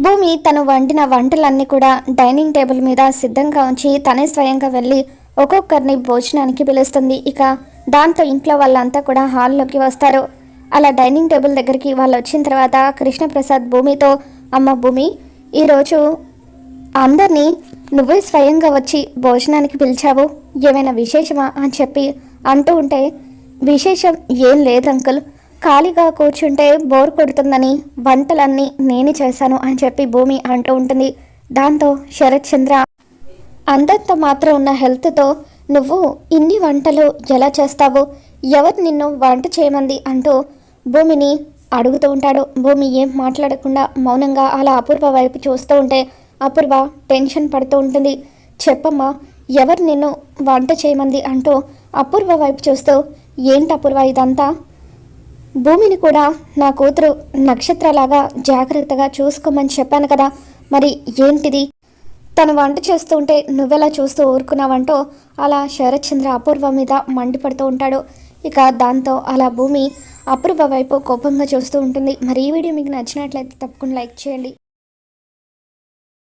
భూమి తను వండిన వంటలన్నీ కూడా డైనింగ్ టేబుల్ మీద సిద్ధంగా ఉంచి తనే స్వయంగా వెళ్ళి ఒక్కొక్కరిని భోజనానికి పిలుస్తుంది. ఇక దాంతో ఇంట్లో వాళ్ళంతా కూడా హాల్లోకి వస్తారు. అలా డైనింగ్ టేబుల్ దగ్గరికి వాళ్ళు వచ్చిన తర్వాత కృష్ణప్రసాద్ భూమితో అమ్మ భూమి ఈరోజు అందరినీ నువ్వే స్వయంగా వచ్చి భోజనానికి పిలిచావు. ఏమైనా విశేషమా? అని చెప్పి అంటూ ఉంటే విశేషం ఏం లేదు అంకుల్. ఖాళీగా కూర్చుంటే బోర్ కొడుతుందని వంటలన్నీ నేనే చేశాను అని చెప్పి భూమి అంటూ ఉంటుంది. దాంతో శరత్ చంద్ర అంతంత మాత్రం ఉన్న హెల్త్తో నువ్వు ఇన్ని వంటలు ఎలా చేస్తావు? ఎవరు నిన్ను వంట చేయమంది? అంటూ భూమిని అడుగుతూ ఉంటాడు. భూమి ఏం మాట్లాడకుండా మౌనంగా అలా అపూర్వ వైపు చూస్తూ ఉంటే అపూర్వ టెన్షన్ పడుతూ ఉంటుంది. చెప్పమ్మా ఎవరు నిన్ను వంట చేయమంది? అంటూ అపూర్వ వైపు చూస్తూ ఏంటి అపూర్వ ఇదంతా? భూమిని కూడా నా కూతురు నక్షత్రలాగా జాగ్రత్తగా చూసుకోమని చెప్పాను కదా. మరి ఏంటిది? తను వంట చేస్తూ ఉంటే నువ్వెలా చూస్తూ ఊరుకున్నావంటో అలా శరత్చంద్ర అపూర్వ మీద మండిపడుతూ ఉంటాడు. ఇక దాంతో అలా భూమి అపూర్వ వైపు కోపంగా చూస్తూ ఉంటుంది. మరి ఈ వీడియో మీకు నచ్చినట్లయితే తప్పకుండా లైక్ చేయండి.